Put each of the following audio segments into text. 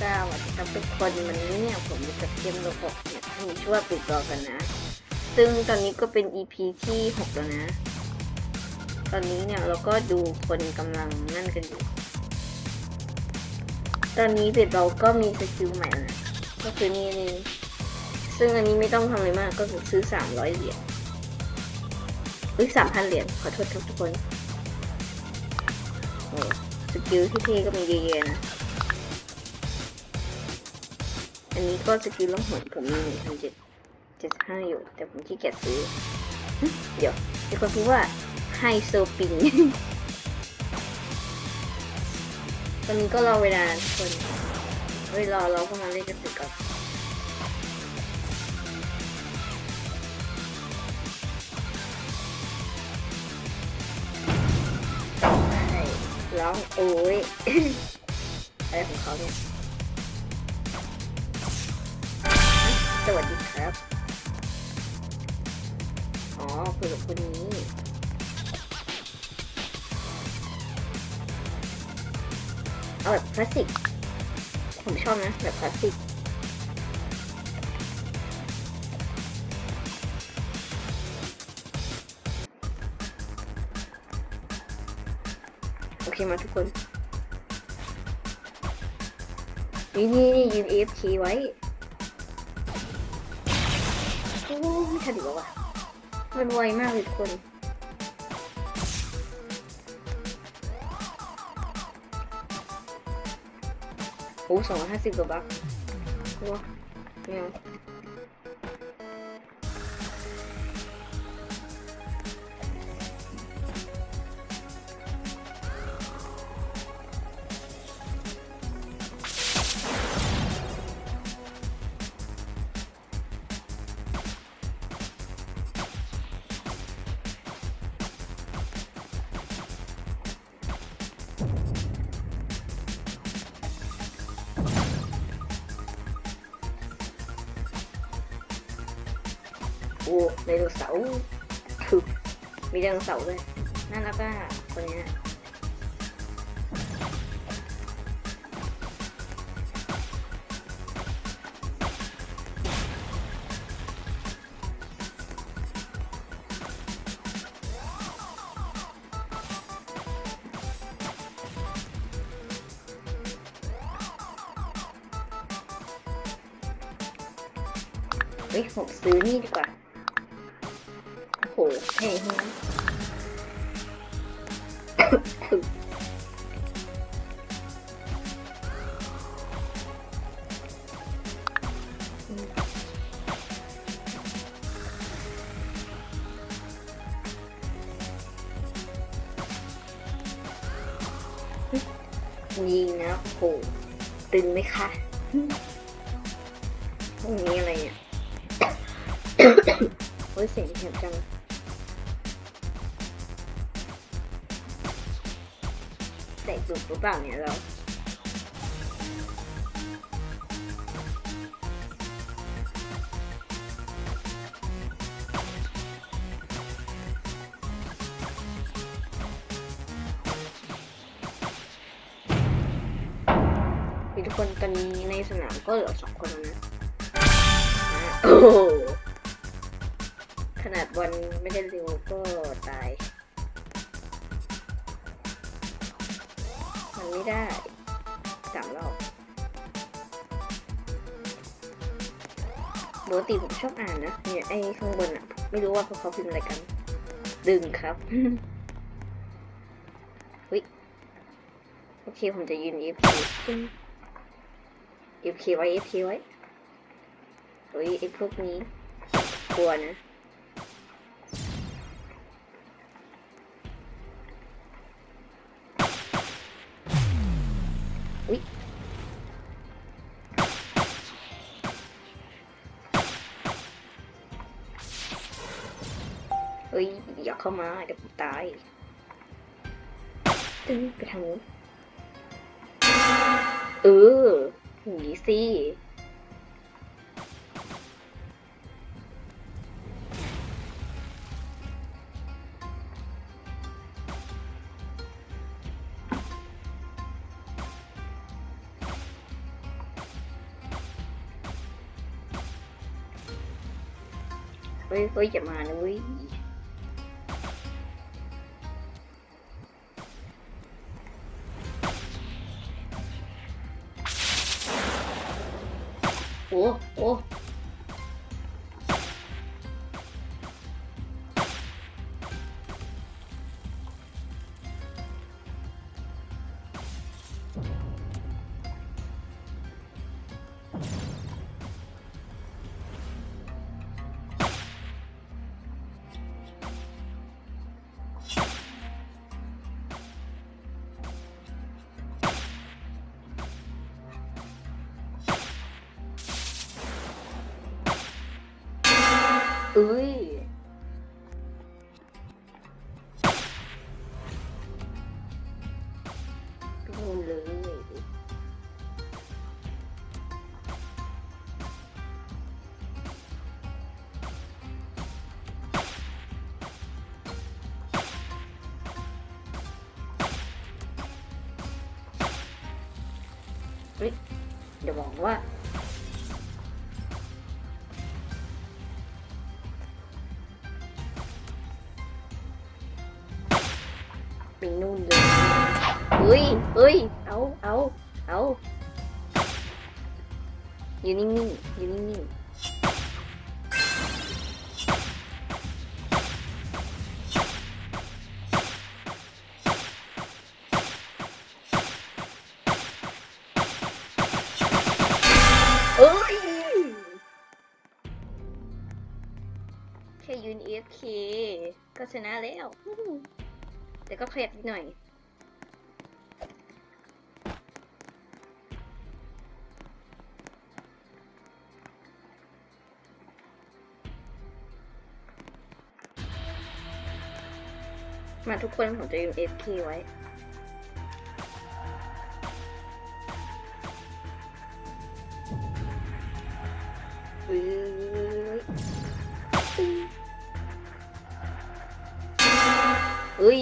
เก้าอะจะเป็นคนมันเนี่ยผมจะเกมโลบอกเนี่ยมีชื่อว่าปิดรอกันนะ ซึ่งตอนนี้ก็เป็น EP ที่หกแล้วนะ ตอนนี้เนี่ยเราก็ดูคนกำลังนั่นกันอยู่ ตอนนี้เบ็ดเราก็มีสกิลใหม่นะก็คือนี่นี่ซึ่งอันนี้ไม่ต้องทำอะไรมากก็คือซื้อสามร้อยเหรียญหรือสามพันเหรียญขอโทษครับทุกคนโอ้สกิลที่เท่ก็มีเยอะๆนะ อันนี้ก็สกิลล่องหนผมมีหนึ่งพันเจ็ดเจ็ดห้าอยู่ แต่ผมขี้เกียจซื้อ เดี๋ยวมีคนพูดว่าไฮโซปิงตอนนี้ก็รอเวลาคนเฮ้ยรอเราก็มาเล่นกันเสร็จก่อนใช่ร้องโอ้ยอะไรของเขาเนี่ย สวัสดีครับ อ๋อคุยกับคนนี้เอาแบบคลาสสิก ผมชอบนะ แบบคลาสสิกโอเคมาทุกคน นี่นี่นี่ยืน AFK ไว้ ทันอีกแล้วว่ะมันไวมากเลยคนโอ้สองร้อยห้าสิบกว่าบักโอ้ไม่เอา โอ้ไดโนเสาร์คือมีไดโนเสาร์ด้วยน่ารักอะคนนี้เฮ้ยผมซื้อนี่ดีกว่า โอ้โหเท่มากยิงนะโอ้โหตึงไหมคะพวกนี้อะไรเนี่ย โอ้ยเสียงแหบจัง ใส่จุกหรือเปล่าเนี่ยเรามีทุกคนตอนนี้ในสนามก็เหลือสองคนแล้วนะโอ้ขนาดบอลไม่ได้เร็วก็ตาย นไม่ได้สามรอบปกติผมชอบอ่านนะเนี่ยไอ้ข้างบนอะไม่รู้ว่าพวกเขาพิมพ์อะไรกัน ดึงครับวิโอเคผมจะยืน FK เอฟเคไว้เอฟเคไว้เฮ้ยไอพวกนี้กลัวนะ อย่าเข้ามาเดี๋ยวผมตายตึ้งไปทางนู้นเออหนีสิเฮ้ยเฮ้ยอย่ามานะเว้ย 补 เอ้ยไปนู่นเลย เฮ้ยเดี๋ยวบอกว่า ไปนู่นเลยเฮ้ยเฮ้ยเอาเอาเอาอยู่นิ่งๆอยู่นิ่งๆเอ้ยแค่ยืน AFK ก็ชนะแล้ว แต่ก็ขยับนิดหน่อย มาทุกคนผมจะยืม FK ไว้เอ้ย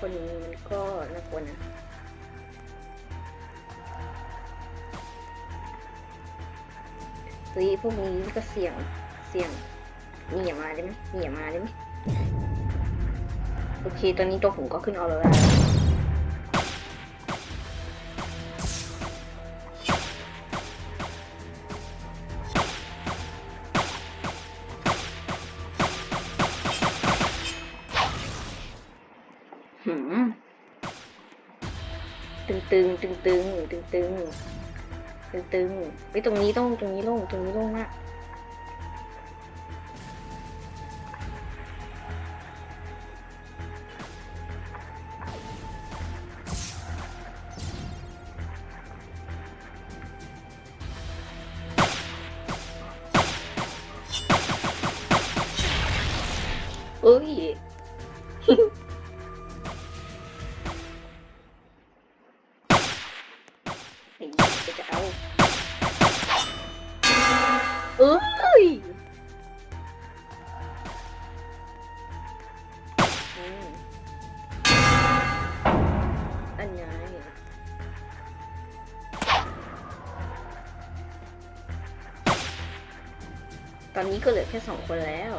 คนนี้มันก็น่ากลัวนะเฮ้ยพวกนี้ก็เสี่ยง เสี่ยงนี่อย่ามาได้ไหมนี่อย่ามาได้ไหมโอเค ตอนนี้ตัวผมก็ขึ้นออโรรา หืมตึงตึงตึงตึงตึงตึงตึงตึงไปตรงนี้ต้องตรงนี้โล่งตรงนี้โล่งมาก จะจะเอาเอ้ยอืมอันไงตอนนี้ก็เหลือแค่สองคนแล้ว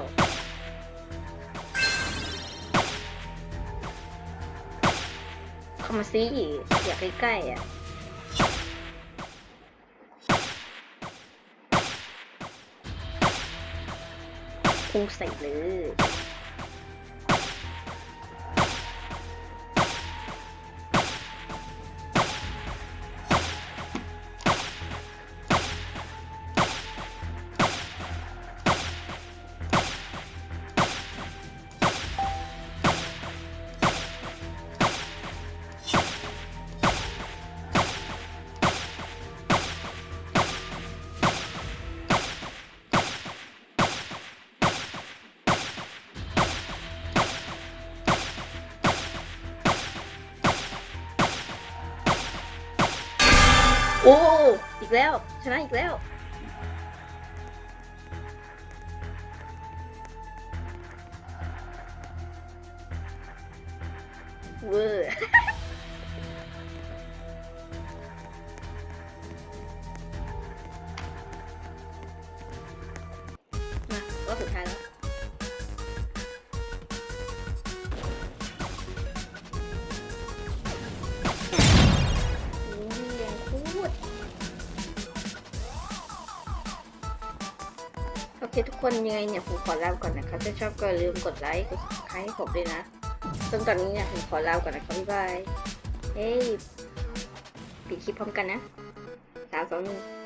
เข้ามาสิอยากใกล้ๆอะ พุ่งใส่เลย แล้ว ชนะอีกแล้ว เวอร์ เคทุกคนยังไงเนี่ยผมขอลาก่อนนะคะถ้าชอบก็อย่าลืมกดไลค์กด subscribe ให้ผมด้วยนะจนตอนนี้เนี่ยผมขอลาก่อนนะคะบ๊ายบายเฮ้ยปิดคลิปพร้อมกันนะสามสองหนึ่ง